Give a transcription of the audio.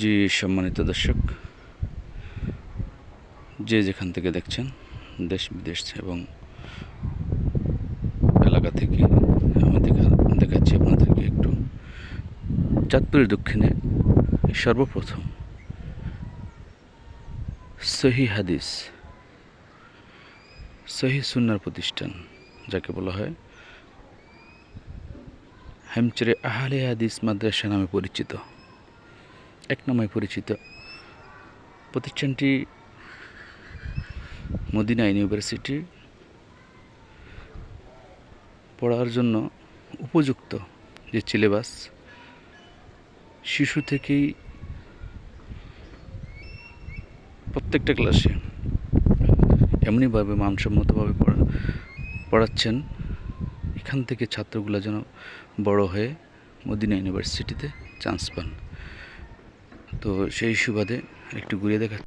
জি, সম্মানিত দর্শক, যে যেখান থেকে দেখছেন, দেশ বিদেশ এবং এলাকা থেকে আমি দেখা, দেখাচ্ছি আপনাদেরকে একটু চাঁদপুরের দক্ষিণে সর্বপ্রথম সহি হাদিস, সহি সুন্নার প্রতিষ্ঠান, যাকে বলা হয় হেমচরে আহলে হাদিস মাদ্রাসা নামে পরিচিত। এক নামে পরিচিত। প্রতিষ্ঠানটি মদিনা ইউনিভার্সিটি পড়ার জন্য উপযুক্ত যে সিলেবাস, শিশু থেকেই প্রত্যেকটা ক্লাসে এমনিভাবে মানসম্মতভাবে পড়া, পড়াচ্ছেন। এখান থেকে ছাত্রগুলো যেন বড় হয়ে মদিনা ইউনিভার্সিটিতে চান্স পান। তো সেই সুবাদে একটু ঘুরিয়ে দেখা